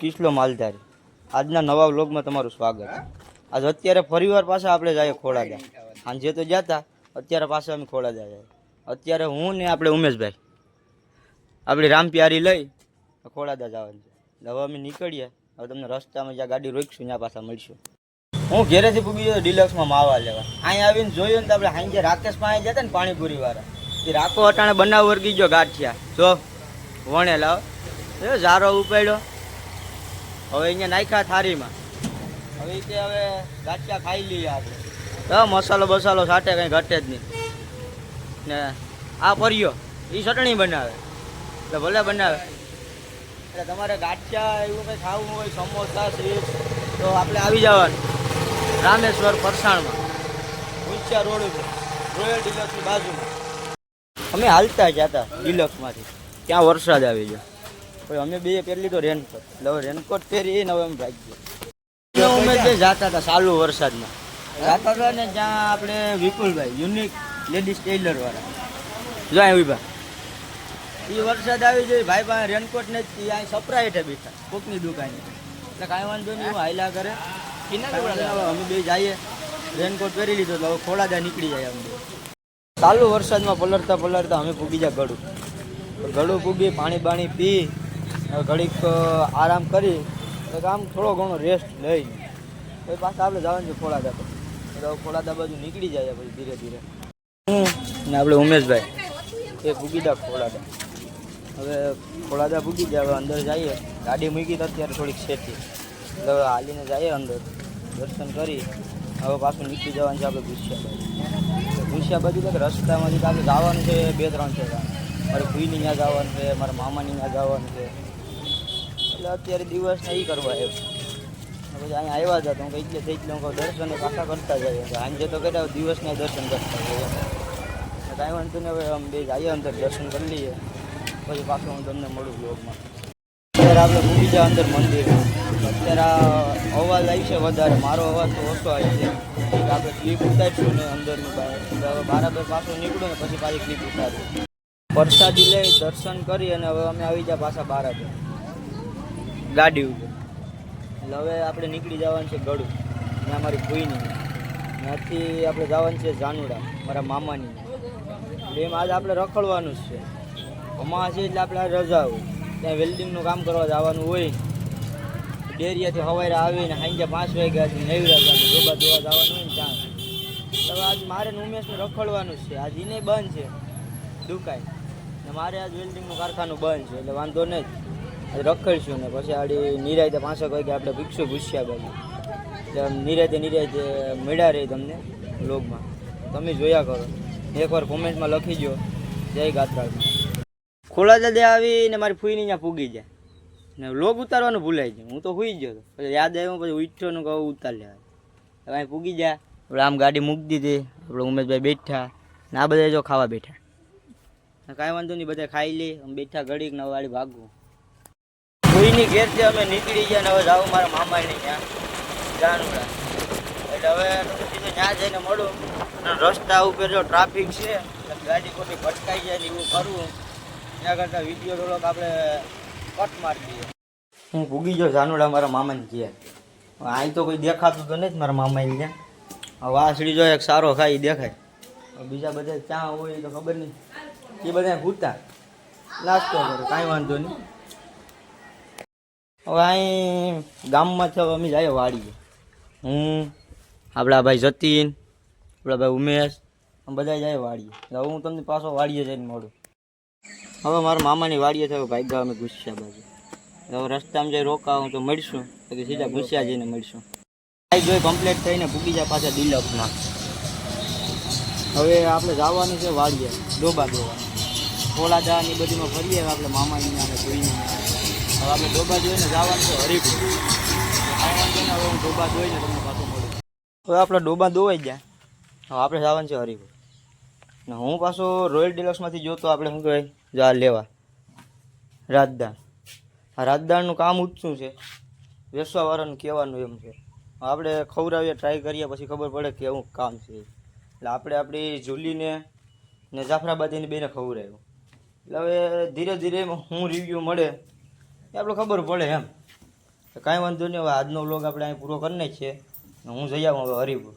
કિસલો માલધારી. આજના નવા વ્લોગમાં તમારું સ્વાગત આજ અત્યારે ફરીવાર પાછા આપણે જઈએ ખોડાદા. જે તો જતા, અત્યારે પાછા અમે ખોડાદા જાય. અત્યારે હું ને આપણે ઉમેશભાઈ. આપણી રામ પ્યારી લઈ ખોડાદા જવાનું છે. હવે અમે નીકળીએ. હવે તમને રસ્તામાં જ્યાં ગાડી રોકીશું, ત્યાં પાછા મળીશું. હું ઘેરેથી પૂગી ગયો ડિલક્સમાં માવા લેવા. અહીંયા આવીને જોયું ને તો આપણે સાંજે રાકેશ પાસે જતા ને પાણીપુરી વાળા એ રાખો અટાણે બનાવ વર્ગી ગયો ગાંઠિયા. જો, વણેલા ઝારો ઉપાડ્યો. હવે અહીંયા નાખ્યા થારીમાં. હવે તે હવે ગાંઠિયા ખાઈ લઈએ આપણે. તો મસાલો બસાલો સાટે કંઈ ઘટે જ નહીં. ને આ પર્યો એ ચટણી બનાવે. એટલે ભલે બનાવે. એટલે તમારે ગાંઠિયા એવું કંઈ ખાવું હોય, સમોસા સ્વીટ તો આપણે આવી જવાનું. રામેશ્વર પરસાણમાં ઉચ્ચા રોડ ઉપર. રોયલ ડિલક્સની બાજુમાં. અમે હાલતા જ હતા ડિલક્સમાંથી. ત્યાં વરસાદ આવી ગયો. પછી અમે બે પહેરી તો રેનકોટ એટલે હવે રેનકોટ પહેરી ને હવે અમે ભાગી ગયા. અમે જે જાતા હતા ચાલુ વરસાદમાં જાતા હતા ને જ્યાં આપણે વિપુલભાઈ યુનિક લેડીઝ ટેલર વાળા. જો અહીં ઊભા એ વરસાદ આવી જાય ભાઈ ભાઈ રેનકોટ ને અહીં સપરા હેઠે બેઠા કોકની દુકાને. એટલે કાંઈ વાંધો નહીં હું હાયલા કરે. અમે બે જઈએ રેનકોટ પહેરી લીધો તો હવે ખોડાદા નીકળી જાય અમે ચાલુ વરસાદમાં પલળતા પલળતા અમે પૂગી જાય ગળું. ગળું પૂગી પાણી બાણી પી ઘડીક આરામ કરી તો આમ થોડો ઘણો રેસ્ટ લઈ. પછી પાછા આપણે જવાનું છે ખોડાદા પર. તો હવે બાજુ નીકળી જાય પછી ધીરે ધીરે. હું ને આપણે ઉમેશભાઈ એ ભૂગીદા ખોડાદા હવે ખોડાદા ભૂગી જાય હવે અંદર જઈએ. ગાડી મૂકી તો અત્યારે થોડીક શેઠી એટલે હવે હાલીને જઈએ અંદર દર્શન કરી. હવે પાછું નીકળી જવાનું છે આપણે બાજુ. ગુસ્સા બાજુ રસ્તામાંથી તો આપણે જવાનું છે બે ત્રણ છે મારી ભૂઈની ત્યાં જવાનું છે મારા મામાની ત્યાં જવાનું છે. એટલે અત્યારે દિવસને નહીં કરવા એમ પછી અહીંયા આવ્યા હતા. તો કંઈક થઈ જ હું દર્શન પાછા કરતા જઈએ સાંજે તો કર્યા દિવસના દર્શન કરતા જાય કાંઈ વાંધો નહીં, હવે અમે બે જઈએ અંદર, દર્શન કરી લઈએ. પછી પાછું હું તમને મળું બ્લોગમાં અત્યારે આપણે ભૂલી જાય અંદર મંદિર. અત્યારે આ અવાજ આવી છે વધારે. મારો અવાજ તો ઓછો આવી છે. આપણે ક્લિપ ઉતારીશું ને અંદરની બહાર. બરાબર પાછું નીકળું ને પછી પાછી ક્લિપ ઉતારીશું. પ્રસાદી લઈ દર્શન કરી અને હવે અમે આવી જાય પાછા બરાબર ગાડી ઉપર. એટલે હવે આપણે નીકળી જવાનું છે ગળું. ને અમારી ભૂઈની. ત્યાંથી આપણે જવાનું છે જાનુડા મારા મામાની. એમ આજે આપણે રખડવાનું જ છે. અમાસ એટલે આપણે રજા હોય ત્યાં વેલ્ડિંગનું કામ કરવા જવાનું હોય. ડેરિયાથી હવાઈ આવીને સાંજે પાંચ વાગ્યાથી નેવી જવાનું ડોબા ધોવા જવાનું હોય ને ત્યાં. હવે આજ મારે ઉમેશને રખડવાનું જ છે. આજ એને બંધ છે. દુકાય. ને મારે આજ વેલ્ડિંગનું કારખાનું બંધ છે, એટલે વાંધો નહીં. રખડશું ને પછી આડી નિરાયતે પાંચેક વાગે આપણે ભીક્ષું ઘૂસ્યા બાજુ એટલે નિરાયતે નિરાયતે મળ્યા રહી તમને લોગમાં તમે જોયા કરો. એકવાર કોમેન્ટમાં લખી દો જય ગાત્રાળમાં ખોલા દાદા આવીને મારી ફૂઈને ત્યાં પૂગી જાય. ને લોગ ઉતારવાનું ભૂલાઈ જાય હું તો હુઈ ગયો પછી યાદ આવ્યું, પછી ઉઠ્યો ને કહું ઉતાર લેવા અહીં પૂગી જાય. આપણે આમ ગાડી મૂકી દીધી. આપણે ઉમેશભાઈ બેઠા. ને આ બધા જો ખાવા બેઠા. કાંઈ વાંધો નહીં બધા ખાઈ લે. અમે બેઠા ઘડીક ને હવે વાળી ભાગવું. કોઈની ઘેરથી અમે નીકળી ગયા ને હવે જાઉં મારા મામાની ત્યાં. જાનુડા એટલે હવે સીધો ત્યાં જઈને મળું. રસ્તા ઉપર જો ટ્રાફિક છે ગાડી ખોટી ભટકાઈ જાય ને એવું કરવું એના કરતાં વીડિયો થોડોક આપણે કટ મારી દઈએ. હું ભૂગી ગયો જાનુડા મારા મામાની ઘેર. અહીં તો કોઈ દેખાતું તો નથી મારા ત્યાં. હવે વાસળી જો એક સારો ખાઈ દેખાય. બીજા બધા ચા હોય તો ખબર નહીં. એ બધા ભૂતા. નાસ્તો કરે, કાંઈ વાંધો નહીં. હવે અહીં ગામમાં છે અમે જઈએ વાડીએ. હું, આપણા ભાઈ જતીન, આપણા ભાઈ ઉમેશ બધા જાય વાડીએ. હું તમને પાછો વાડીએ જઈને મળું. હવે મારા મામાની વાડીએ થયો ભાઈ ગયા અમે ગુસ્સા બાજુ. હવે રસ્તામાં જઈ રોકાવું તો મળીશું, પછી સીધા ગુસ્સા જઈને મળીશું. બાઈક જોઈ કમ્પ્લીટ થઈને ભૂગી જાય પાછા ડિલક્સમાં હવે આપણે જવાનું છે વાડીએ, ડોબા ડોબા. ખોલાદા ની બધીમાં ફરીએ આપણે મામાની કોઈની હવે આપણે ડોબા જોઈને જવાનું છે કાંઈ વાંધો હવે હું ડોબા જોઈને પાછું મળું હવે આપણે ડોબા દોવાઈ ગયા. હવે આપણે જવાનું છે હરીપુર. ને હું પાછો રોયલ ડિલક્સમાંથી જોતો, આપણે શું કહેવાય? જા લેવા. રાજદાન આ રાજદાનનું કામ ઊંચું છે. વેસવાવાળાનું કહેવાનું એમ છે. આપણે ખવડાવીએ ટ્રાય કરીએ, પછી ખબર પડે કેવું કામ છે. એટલે આપણે આપણી જુલીને ને જાફરાબાદીને બેને ખવડાવ્યું. એટલે હવે ધીરે ધીરે હું રિવ્યૂ મળે. એ આપણે ખબર પડે એમ. કાંઈ વાંધો નહીં, હવે આજનો વ્લોગ આપણે અહીં પૂરો કરી નાખીએ. હું જઈ આવું હવે હરિપુર